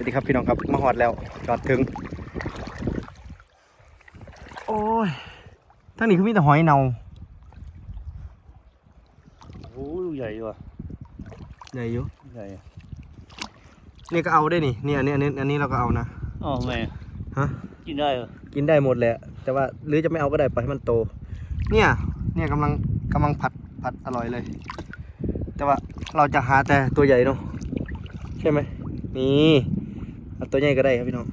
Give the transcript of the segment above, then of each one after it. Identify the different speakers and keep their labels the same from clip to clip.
Speaker 1: วัสดีครับพี่น้องครับมาหอดแล้วจอดถึง โอ้ยทั้งนี้คือมีแต่หอยเนา
Speaker 2: โอ้ยใหญ่ว่ะ
Speaker 1: ใหญ่อยู่
Speaker 2: ใหญ่อะ
Speaker 1: นี่ก็เอาได้นี่นี่อันนี้อันนี้อันนี้เราก็เอานะ
Speaker 2: อ๋อไม่
Speaker 1: ฮะ
Speaker 2: กินได้เหรอ
Speaker 1: กินได้หมดแหละแต่ว่าหรือจะไม่เอาก็ได้ปล่อยให้มันโต เนี่ย เนี่ยกำลังกำลังผัดผัดอร่อยเลย แต่ว่าเราจะหาแต่ตัวใหญ่เนาะใช่ไหมนี่ เอาตัวใหญ่ก็ได้ครับพี่น้อง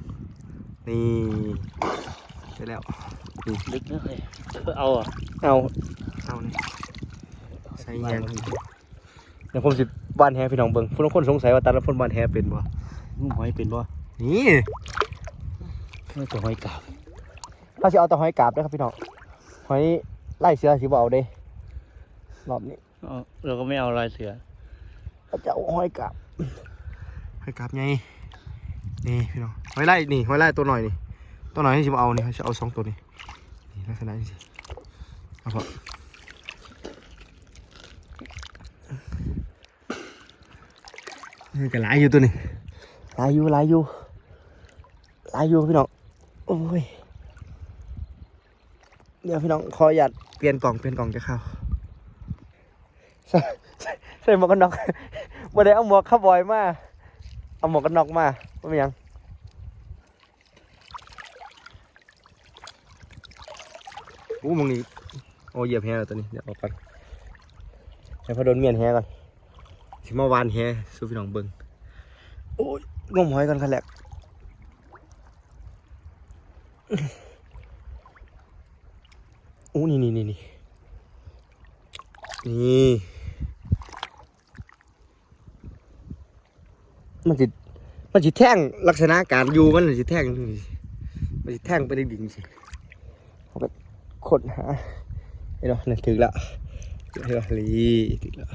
Speaker 1: นี่ใช่แล้ว
Speaker 2: ลึกนะเฮ้ยเอาอะ
Speaker 1: เอาเอานี่ใส่แฮงเดี๋ยวผมสิบ้านแฮพี่น้องเบิ่งผู้คนสงสัยว่าตาละพนบ้านแฮเป็นบ่
Speaker 2: มึงหอยเป็นป่ะ
Speaker 1: นี่
Speaker 2: ไม่ตัวหอยกาบ
Speaker 1: เราสิเอาแต่หอยกาบนะครับพี่น้องหอยไล่เสือสิบ่เอาเด้รอบนี้
Speaker 2: อ๋อเราก็ไม่เอาลายเสือ
Speaker 1: เราจะเอาหอยกาบหอยกาบไง นี่พี่น้องหอยไล่นี่หอยไล่ตัวหน่อยนี่ตัวหน่อยที่สิบเอานี่เขาจะเอาสองตัวนี่นี่ลักษณะนี้สิเอาพอนี่ก็หลายอยู่ตัวนี้หลายอยู่หลายอยู่หลายอยู่พี่น้องโอ้ยเดี๋ยวพี่น้องขออนุญาตเปลี่ยนกล่องเปลี่ยนกล่องจะเข้าใส่ใส่หมวกกันน็อกบ่ได้เอาหมวกคาบอยมาเอาหมวกกันน็อกมาว่าเป็นหยังอู้มึงนี่โอ้เหยียบแฮแล้วตัวนี้เดี๋ยวออกก่อนให้พอโดนเมียนแฮก่อนสิมาวานแฮสู้พี่น้องเบิ่งโอ้ยงมหอยกันคันแหลกอู้นี่นี่นี่นี่นี่มันสิ มันสิแท่งลักษณะการอยู่มันสิแท่งมันสิแท่งไปในดิ่งสิเอาไปขดหาเห็นไหมนั่นถึงละเห็นไหมลีถึงละ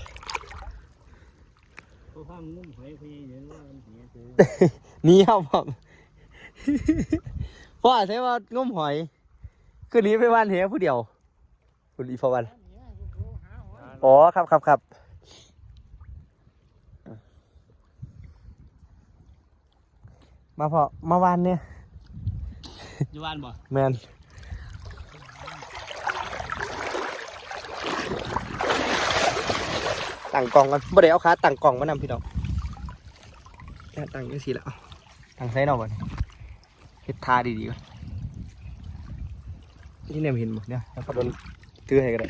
Speaker 2: นี่
Speaker 1: ครับผมพ่อใช่ว่างมหอย คืนนี้ไปวันเหวผู้เดียว คุณอีพวันอ๋อครับครับครับ มาพอมาวานเนี่ย
Speaker 2: อยู่บ้านบ่
Speaker 1: แมนตั้งกล่องกันบ่ได้เอาขาตั้งกล่องมานำพี่น้องแค่ตั้งยังสิแล้วตั้งใส่เนอกก่อนเฮ็ดทาดีๆก่อนที่เนี่ยเห็นหมดเนี่ยแล้วก็โดนตื้อให้ก็ได้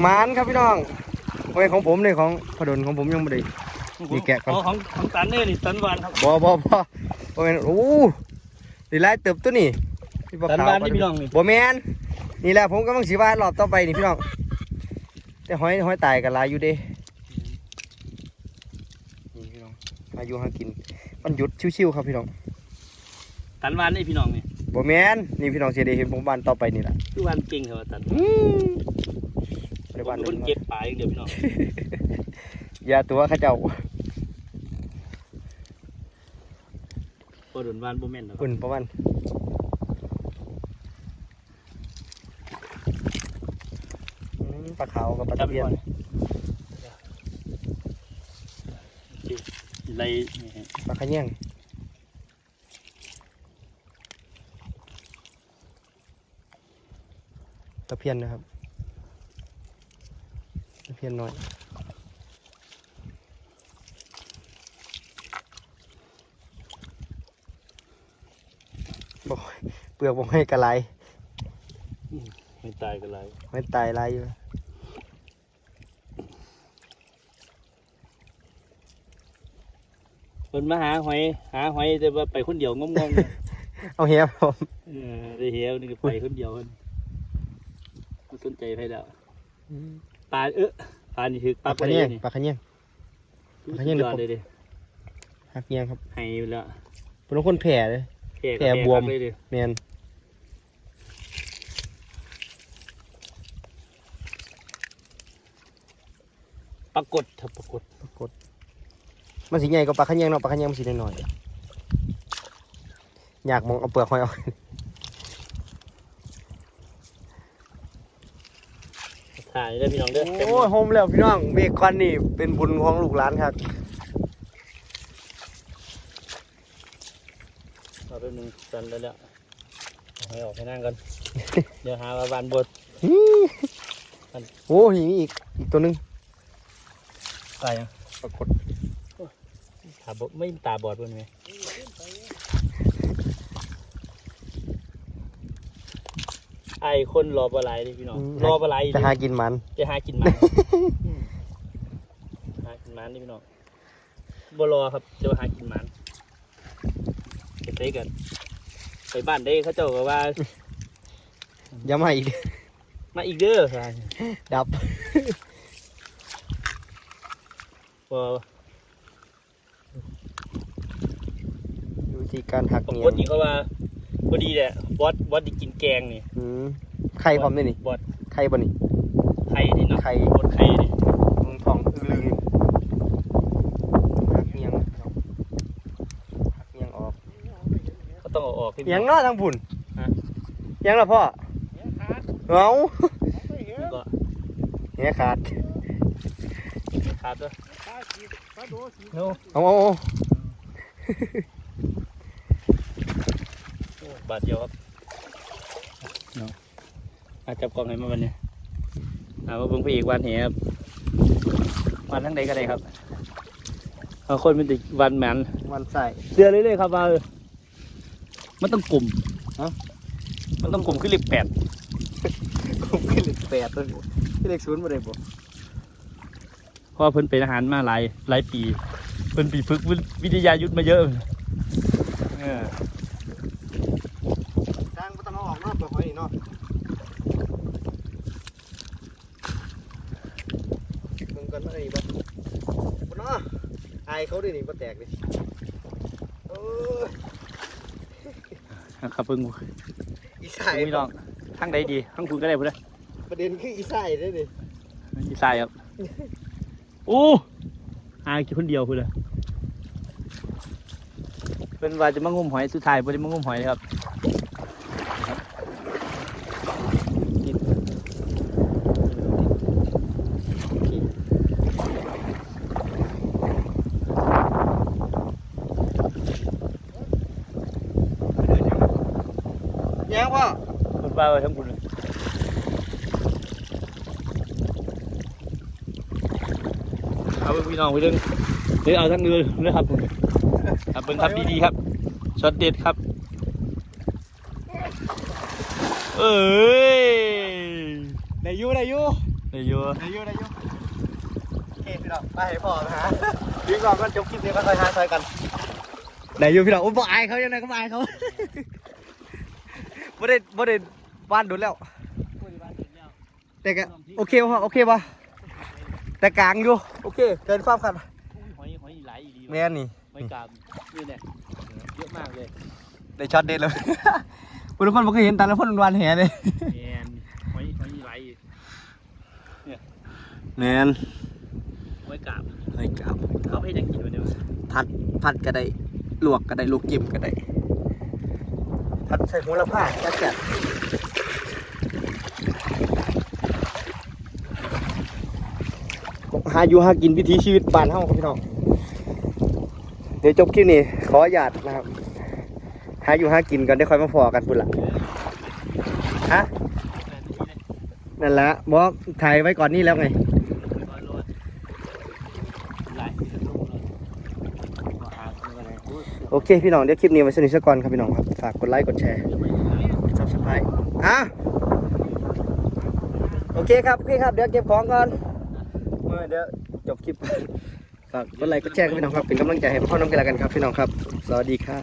Speaker 1: หมานครับพี่น้องโอ้ยของผมเนี่ยของพดลของผมยังไม่ได้มีแกะก่อน
Speaker 2: อ๋อของของตันเนี่ยนี่ตันหวานครับ
Speaker 1: บอบอบอโอ้ยโอ้ดีไล่เติบตัวนี่พี่ปล
Speaker 2: ตัน
Speaker 1: ขาว
Speaker 2: หวานนี่พี่น้องนี่
Speaker 1: บ่แมนนี่แหละผมกำลังสีว่ารอบต่อไปนี่พี่น้องแต่หอยหอยตายกับลายอยู่เด้นี่พี่น้องอายุหากินมันหยุดชิวๆครับพี่น้อง
Speaker 2: ตันหวานนี่พี่น้องนี่
Speaker 1: บ่แมนนี่พี่น้องเสียได้เห็นผมบ้านต่อไปนี่แหละ
Speaker 2: คือหวานเก่งเหรอตัน
Speaker 1: อืม บ่ได้บ้าน
Speaker 2: คนเก็บปลาอย่างเดียวพี่น้อง
Speaker 1: อย่าตัวเข้าเจ้า
Speaker 2: พอโดนหวานบ่แม่นหรอก
Speaker 1: อุ่นประมาณอืมปลาขาวกับปลาตะเพียน
Speaker 2: ไรนี่ฮะ
Speaker 1: ปลาขะแยงตะเพียนนะครับตะ เพียนน้อยบอกเปลือกบอกให้กระไร
Speaker 2: ไม่ตายกันไร
Speaker 1: ไม่ตายไรอยู่
Speaker 2: คนมาหาหอย หาหอยแต่ว่าไปคนเดียวงงๆ
Speaker 1: เอาเฮียผม
Speaker 2: เออได้เหี้ยวนี่ก็ไปคนเดียวคนไม่สนใจใครแล้ว ปลาเออปลานี่ถือป
Speaker 1: ป
Speaker 2: ลา
Speaker 1: ลา
Speaker 2: ปลา
Speaker 1: ขะ
Speaker 2: เล
Speaker 1: แย
Speaker 2: ย
Speaker 1: ง
Speaker 2: นี่
Speaker 1: ปลาขะแยง
Speaker 2: สุด
Speaker 1: ปลาขะแยง
Speaker 2: ยอดเลยดิ
Speaker 1: หักแยงครับ
Speaker 2: ให้ไปแล้ว
Speaker 1: เป็นคนแผ่เลย
Speaker 2: แก่
Speaker 1: แก่บวม
Speaker 2: เลยดิ
Speaker 1: แมน
Speaker 2: ปรากฏเถอะปรากฏ
Speaker 1: ปรากฏมันสีใหญ่กว่าปลาขะแยงเนาะปลาขะแยงมันสีน้อยๆอยากมองเอาเปลือกหอยออก
Speaker 2: ถ่ายได้พี่น้องเด้อ
Speaker 1: โอ้ยโฮมแล้วพี่น้องเบคอนนี่เป็นบุญของลูกหลานครับ
Speaker 2: เอาไปหนึ่งสันแล้วแล้วเอาให้ออกให้นั่งกันเดี๋ยวหาว่าบานบด
Speaker 1: โอ้ยมีอีกอีกตัวหนึง
Speaker 2: ตายยัง
Speaker 1: ปรากฏ
Speaker 2: ตาบอดไม่ตาบอดเพื่อนไหม ไอคนรอปลาไหลดิพี่น้องรอปลาไหล
Speaker 1: จะหากินมัน
Speaker 2: จะหากินหมันหากินหมันดิพี่น้องบรอครับจะหากินหมันไปเตะกัน ไปบ้านได้เขาเจ้าก็ว่า
Speaker 1: อย่ามาอีก
Speaker 2: มาอีกเด้อค่ะ
Speaker 1: ดับ
Speaker 2: พอ
Speaker 1: ดูวิธีการหัก
Speaker 2: ป
Speaker 1: เนีย
Speaker 2: กติเขาว่า พอดีแหละบอสบอสที่กินแกงนี่
Speaker 1: อืมไข่พร้อมด้วยนี่
Speaker 2: บอส
Speaker 1: ไข่บ่นี่
Speaker 2: ไข่นี่เนาะ
Speaker 1: ไข่
Speaker 2: บอสไข่นี่
Speaker 1: มึงทองอือลึงหักเนียงหักเนียงออก
Speaker 2: เขาต้องเอาออกให้
Speaker 1: เนียงเนาะทางบุญ
Speaker 2: ฮะ
Speaker 1: เนียงละพ่อเอา
Speaker 2: แล้วก็
Speaker 1: เนียขาด
Speaker 2: ขาดด้วยโน้
Speaker 1: เอาเอาเอา
Speaker 2: บาทเดียวครับเนาะอาจับกล้องให้มาวันนี้เอามาเบิ่งพระเอกวันเหครับวันทั้งใดก็ได้ครับเอาคนเป็นติวันแมน
Speaker 1: วันใส่
Speaker 2: เสื้อเรื่อยๆครับว่ามันต้องกลุ่ม
Speaker 1: ฮะ
Speaker 2: มันต้องกลุ่มขึ้นเลขแปด
Speaker 1: ผมขึ้นเลขแปดเลยขึ้นเลขศูนย์มาเลยบ่
Speaker 2: เพราะว่าเพิ่นเป็นอาหารมาหลายหลายปี เพิ่นปีฝึกวิทยายุทธมาเยอะเออ
Speaker 1: ทางบ่ต้องเอาออกเนาะ เปิดหอยนี่เนาะเบิ่งกันว่าอันนี้บ่บ่เนาะอายเขาดินี่บ่แตกดิโอ้ย
Speaker 2: ครับเพิ่ง
Speaker 1: อีสาย
Speaker 2: พี่น้องทั้งใดดีทั้งคุณก็ได้พุ่นเลย
Speaker 1: ประเด็นคืออีสายเด้อดิ
Speaker 2: ดีไซน์ครับโอ้หากินคนเดียวพุ่นเลยเป็นว่าจะมางมหอยสุดท้ายบ่ได้มางมหอยเลยครับ
Speaker 1: ยังพ่อ
Speaker 2: คุณป้าไว้ทั้งคุณเลยเอาไปพี่น้องไปเรื่องเดี๋ยวเอาทั้งเรือเลยครับผมครับเป็นครับดีๆครับช็อตเด็ดครับ เอ้ย
Speaker 1: ได้อยู่ได้อยู่
Speaker 2: เดี๋ยวอยู่
Speaker 1: ได้อยู่ได้อยู่โอเคพี่น้องไปให้พ่อไปหาดึงก่อนกันจบคลิปนี้ก็ค่อยหาซอยกันได้อยู่พี่น้องโอ้ยบ่อายเขายังไงก็บ่อายเขา บ่ได้บ่ได้บ้านโดนแล้ว แต่ก็โอเคป่ะโอเคป่ะแต่กลางอยู่โอเคเกินความคาด
Speaker 2: หอยหอยหลายอีดี
Speaker 1: แม่นนี่
Speaker 2: หอยกาบนี่เนี่ยเยอะมากเลย
Speaker 1: ได้ช็อตเด็ดเลยคุณทุกคนบ่เคยเห็นตาละพ่นวันแหเลย
Speaker 2: แมนหอยหอยหลายอีก
Speaker 1: แม่น
Speaker 2: หอยกาบ
Speaker 1: เฮ้ยครับ
Speaker 2: เขาให้ยังกินวันเดียว
Speaker 1: ผัดผัดก็ได้ลวกก็ได้ลูกจิ้มก็ได้ ผัดใส่หัวละผ้าจัดจัดหาอยู่หากินวิถีชีวิตบ้านเฮาครับพี่น้อง เดี๋ยวจบคลิปนี้ขออนุญาตนะครับ หาอยู่หากินกันได้ค่อยมาพอกันพุ่นละฮะนั่นแหละบอกถ่ายไว้ก่อนนี่แล้วไง โอเคพี่น้องเดี๋ยวคลิปนี้ไว้สนิทซะก่อนครับพี่น้องครับ ฝากกดไลค์กดแชร์ซับสไครต์อะโอเคครับโอเคครับเดี๋ยวเก็บของก่อนเมื่อเดี๋ยวจบคลิปฝากกดไลค์กดแชร์ครับพี่น้องครับเป็นกำลังใจให้พ่อน้องกันแล้วกันครับพี่น้องครับ สวัสดีครับ